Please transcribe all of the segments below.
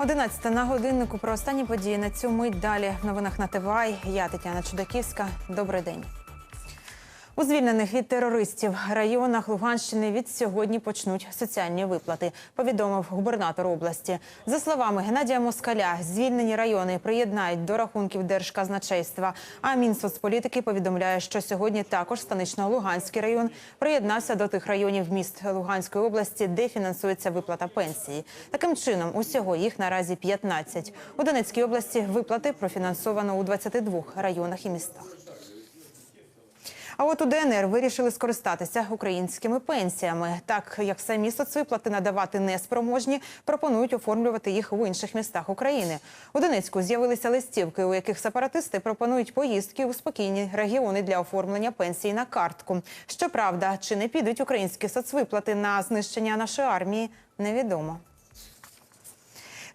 11 на годиннику про останні події на цю мить далі в новинах на ТВАЙ. Я Тетяна Чудаківська. Добрий день. У звільнених від терористів районах Луганщини від сьогодні почнуть соціальні виплати. Повідомив губернатор області. За словами Геннадія Москаля, звільнені райони приєднають до рахунків держказначейства. А Мінсоцполітики повідомляє, що сьогодні також станично-Луганський район приєднався до тих районів міст Луганської області, де фінансується виплата пенсії. Таким чином, усього їх наразі 15. У Донецькій області виплати профінансовано у 22 районах і містах. А от у ДНР вирішили скористатися українськими пенсіями. Так як самі соцвиплати надавати неспроможні, пропонують оформлювати їх в інших містах України. У Донецьку з'явилися листівки, у яких сепаратисти пропонують поїздки у спокійні регіони для оформлення пенсії на картку. Щоправда, чи не підуть українські соцвиплати на знищення нашої армії, невідомо.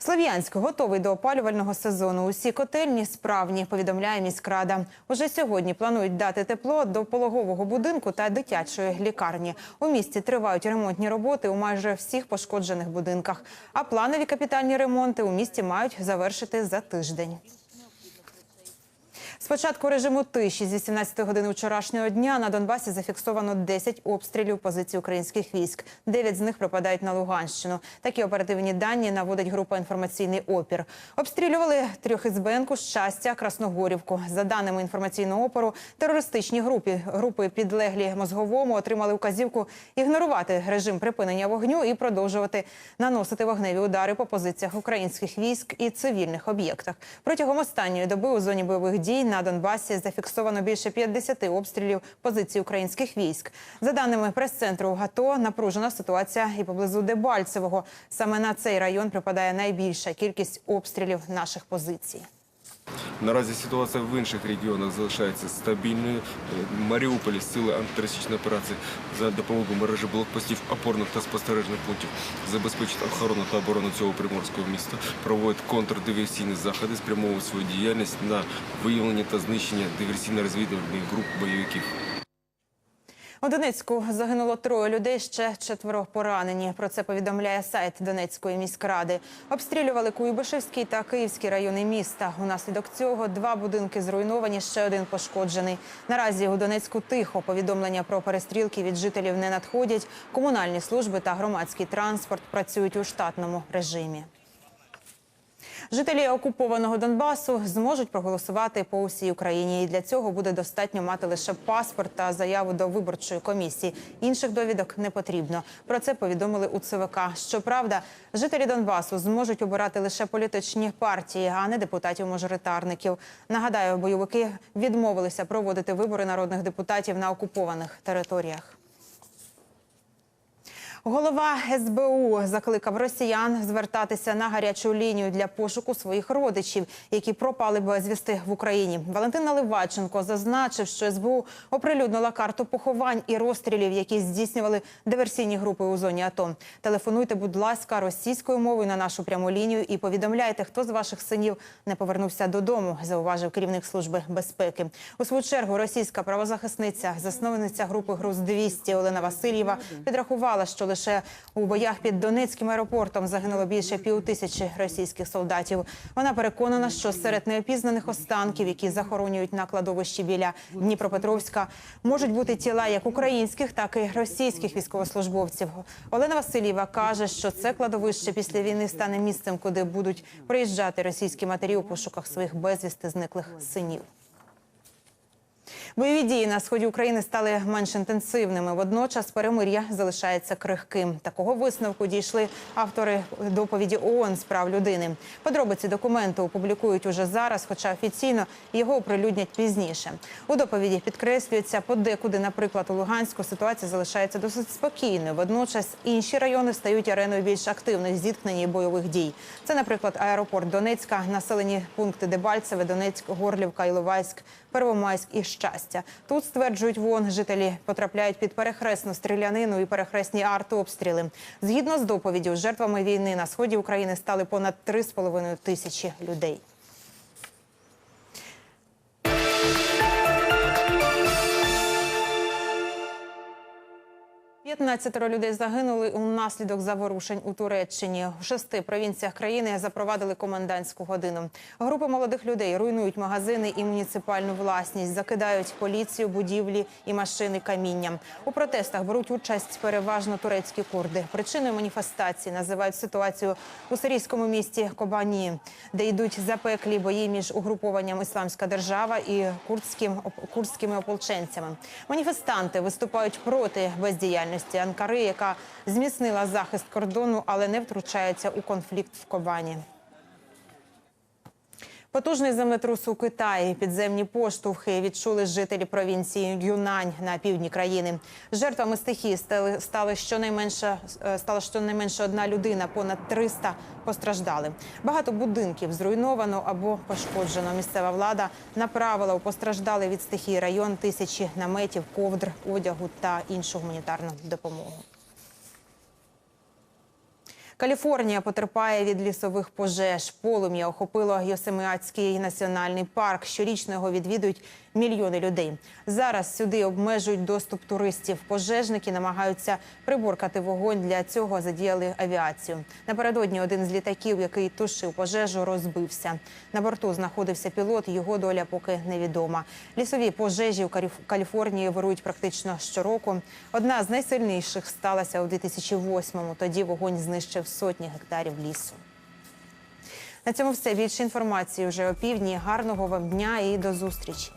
Слов'янськ готовий до опалювального сезону. Усі котельні справні, повідомляє міськрада. Уже сьогодні планують дати тепло до пологового будинку та дитячої лікарні. У місті тривають ремонтні роботи у майже всіх пошкоджених будинках. А планові капітальні ремонти у місті мають завершити за тиждень. З початку режиму тиші з 18 години вчорашнього дня на Донбасі зафіксовано 10 обстрілів позицій українських військ. Дев'ять з них пропадають на Луганщину. Такі оперативні дані наводить група інформаційний опір. Обстрілювали Трьохізбенку, щастя, Красногорівку. За даними інформаційного опору, терористичні групи групи підлеглі мозговому отримали указівку ігнорувати режим припинення вогню і продовжувати наносити вогневі удари по позиціях українських військ і цивільних об'єктах. Протягом останньої доби у зоні бойових дій на Донбасі зафіксовано більше 50 обстрілів позицій українських військ. За даними прес-центру ГАТО, напружена ситуація і поблизу Дебальцевого. Саме на цей район припадає найбільша кількість обстрілів наших позицій. Наразі ситуація в інших регіонах залишається стабільною. Е, Маріуполі сили антитерористичної операції за допомогою мережі блокпостів опорних та спостережних пунктів забезпечить охорону та оборону цього приморського міста, проводять контрдиверсійні заходи, спрямовують свою діяльність на виявлення та знищення диверсійно-розвідувальних груп бойовиків. У Донецьку загинуло троє людей, ще четверо поранені. Про це повідомляє сайт Донецької міськради. Обстрілювали Куйбишевський та Київський райони міста. Унаслідок цього два будинки зруйновані, ще один пошкоджений. Наразі у Донецьку тихо повідомлення про перестрілки від жителів не надходять. Комунальні служби та громадський транспорт працюють у штатному режимі. Жителі окупованого Донбасу зможуть проголосувати по усій Україні. І для цього буде достатньо мати лише паспорт та заяву до виборчої комісії. Інших довідок не потрібно. Про це повідомили у ЦВК. Щоправда, жителі Донбасу зможуть обирати лише політичні партії, а не депутатів-мажоритарників. Нагадаю, бойовики відмовилися проводити вибори народних депутатів на окупованих територіях. Голова СБУ закликав росіян звертатися на гарячу лінію для пошуку своїх родичів, які пропали безвісти в Україні. Валентин Наливайченко зазначив, що СБУ оприлюднила карту поховань і розстрілів, які здійснювали диверсійні групи у зоні АТО. Телефонуйте, будь ласка, російською мовою на нашу пряму лінію і повідомляйте, хто з ваших синів не повернувся додому. Зауважив керівник служби безпеки. У свою чергу російська правозахисниця, засновниця групи Груз 200 Олена Васильєва, підрахувала, що лише у боях під Донецьким аеропортом загинуло більше півтисячі російських солдатів. Вона переконана, що серед неопізнаних останків, які захоронюють на кладовищі біля Дніпропетровська, можуть бути тіла як українських, так і російських військовослужбовців. Олена Васильєва каже, що це кладовище після війни стане місцем, куди будуть приїжджати російські матері у пошуках своїх безвісти зниклих синів. Бойові дії на сході України стали менш інтенсивними. Водночас перемир'я залишається крихким. Такого висновку дійшли автори доповіді ООН з прав людини. Подробиці документу опублікують уже зараз, хоча офіційно його оприлюднять пізніше. У доповіді підкреслюється, подекуди, наприклад, у Луганську ситуація залишається досить спокійною. Водночас інші райони стають ареною більш активних зіткнень і бойових дій. Це, наприклад, аеропорт Донецька, населені пункти Дебальцеве, Донецьк, Горлівка, Іловайськ, Первомайськ і щастя. Тут стверджують вон, жителі потрапляють під перехресну стрілянину і перехресні артобстріли. Згідно з доповіддю, жертвами війни на сході України стали понад 3,5 тисячі людей. 15 людей загинули унаслідок заворушень у Туреччині. У шести провінціях країни запровадили комендантську годину. Групи молодих людей руйнують магазини і муніципальну власність, закидають поліцію, будівлі і машини камінням. У протестах беруть участь переважно турецькі курди. Причиною маніфестації називають ситуацію у сирійському місті Кобані, де йдуть запеклі бої між угрупованням Ісламська держава і курдським курдськими ополченцями. Маніфестанти виступають проти бездіяльності Анкари, яка зміцнила захист кордону, але не втручається у конфлікт в Кобані. Потужний землетрус у Китаї. Підземні поштовхи відчули жителі провінції Юнань на півдні країни. Жертвами стихії стали, стали щонайменше е, стала щонайменше одна людина. Понад 300 постраждали. Багато будинків зруйновано або пошкоджено. Місцева влада направила у постраждалий від стихії район тисячі наметів, ковдр, одягу та іншу гуманітарну допомогу. Каліфорнія потерпає від лісових пожеж. Полум'я охопило Йосеміатський національний парк. Щорічно його відвідують мільйони людей. Зараз сюди обмежують доступ туристів. Пожежники намагаються приборкати вогонь. Для цього задіяли авіацію. Напередодні один з літаків, який тушив пожежу, розбився. На борту знаходився пілот. Його доля поки невідома. Лісові пожежі Каліф- Каліфорнії вирують практично щороку. Одна з найсильніших сталася у 2008-му. Тоді вогонь знищив сотні гектарів лісу. На цьому все. Більше інформації вже о півдні. Гарного вам дня і до зустрічі.